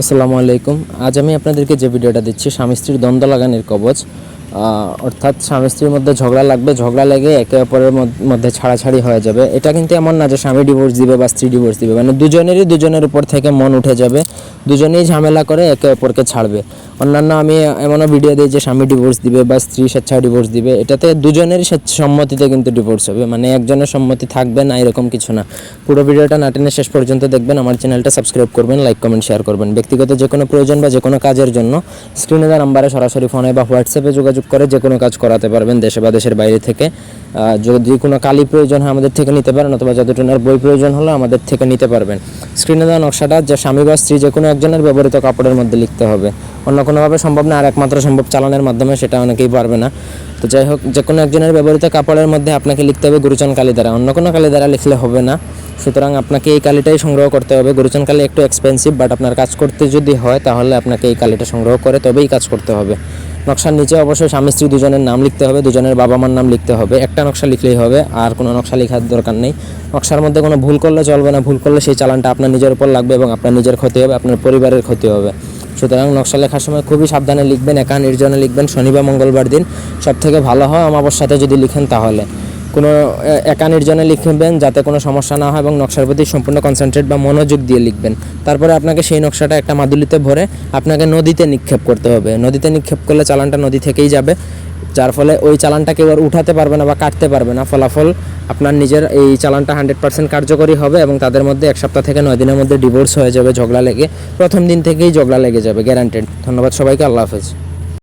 আসসালামু আলাইকুম। আজ আমি আপনাদেরকে যে ভিডিওটা দিচ্ছি, স্বামী স্ত্রীর দ্বন্দ্ব লাগানোর কবচ। অর্থাৎ স্বামী স্ত্রীর মধ্যে ঝগড়া লাগবে, ঝগড়া লেগে একে অপরের মধ্যে ছাড়াছাড়ি হয়ে যাবে। এটা কিন্তু এমন না যে স্বামী ডিভোর্স দিবে বা স্ত্রী ডিভোর্স দিবে মানে দুজনেরই দুজনের উপর থেকে মন উঠে যাবে। দুজনেই ঝামেলা করে একে অপরকে ছাড়বে। অন্যান্য আমি এমনও ভিডিও দিই যে স্বামী ডিভোর্স দিবে বা স্ত্রী স্বেচ্ছায় ডিভোর্স দিবে। এটাতে দুজনেরই সম্মতিতে কিন্তু ডিভোর্স হবে। মানে একজনের সম্মতি থাকবে না, এরকম কিছু না। পুরো ভিডিওটা না টেনে শেষ পর্যন্ত দেখবেন। আমার চ্যানেলটা সাবস্ক্রাইব করবেন লাইক কমেন্ট শেয়ার করবেন। ব্যক্তিগত যে কোনো প্রয়োজন বা যে কোনো কাজের জন্য স্ক্রিনে দেওয়া নাম্বারে সরাসরি ফোনে বা হোয়াটসঅ্যাপে যোগাযোগ করে যে কোনো কাজ করাতে পারবেন দেশে বা দেশের বাইরে থেকে। যদি কোনো কালি প্রয়োজন হয় আমাদের থেকে নিতে পারেন, অথবা যতটুনার বই প্রয়োজন হলে আমাদের থেকে নিতে পারবেন। স্ক্রিনে দেওয়া নকশাটা যে স্বামী বা স্ত্রী যে কোনো একজনের ব্যবহৃত কাপড়ের মধ্যে লিখতে হবে। অন্য কোনোভাবে সম্ভব না, আর একমাত্র সম্ভব চালানের মাধ্যমে, সেটা অনেকেই পারবে না। তো যাই হোক যে কোনো একজনের ব্যবহৃত কাপড়ের মধ্যে আপনাকে লিখতে হবে গুরুচন কালী দ্বারা। অন্য কোনো কালি দ্বারা লিখলে হবে না। সুতরাং আপনাকে এই কালিটাই সংগ্রহ করতে হবে। গুরুচন কালি একটু এক্সপেন্সিভ বাট আপনার কাজ করতে যদি হয়, তাহলে আপনাকে এই কালিটা সংগ্রহ করে তবেই কাজ করতে হবে। নকশার নিচে অবশ্যই স্বামী স্ত্রী দুজনের নাম লিখতে হবে, দুজনের বাবা মার নাম লিখতে হবে। একটা নকশা লিখলেই হবে, আর কোনো নকশা লেখার দরকার নেই। নকশার মধ্যে কোনো ভুল করলে চলবে না, ভুল করলে সেই চালানটা আপনার নিজের উপর লাগবে এবং আপনার নিজের ক্ষতি হবে, আপনার পরিবারের ক্ষতি হবে। সুতরাং নকশা লেখার সময় খুবই সাবধানে লিখবেন, একা নির্জনে লিখবেন শনিবার মঙ্গলবার দিন সব থেকে ভালো হয় আমার সাথে যদি লিখেন তাহলে। কোনো একা নির্জনে লিখবেন যাতে কোনো সমস্যা না হয় এবং নকশার প্রতি সম্পূর্ণ কনসেন্ট্রেট বা মনোযোগ দিয়ে লিখবেন। তারপরে আপনাকে সেই নকশাটা একটা মাদুলিতে ভরে আপনাকে নদীতে নিক্ষেপ করতে হবে। নদীতে নিক্ষেপ করলে চালানটা নদী থেকেই যাবে। যার ফলে ওই চালানটা কেউ আর উঠাতে পারবে না বা কাটতে পারবে না। ফলাফল আপনার নিজের এই চালানটা হান্ড্রেড পার্সেন্ট কার্যকরী হবে এবং তাদের মধ্যে এক সপ্তাহ থেকে নয় দিনের মধ্যে ডিভোর্স হয়ে যাবে, ঝগড়া লেগে। প্রথম দিন থেকেই ঝগড়া লেগে যাবে গ্যারান্টেড ধন্যবাদ সবাইকে, আল্লাহ হাফেজ।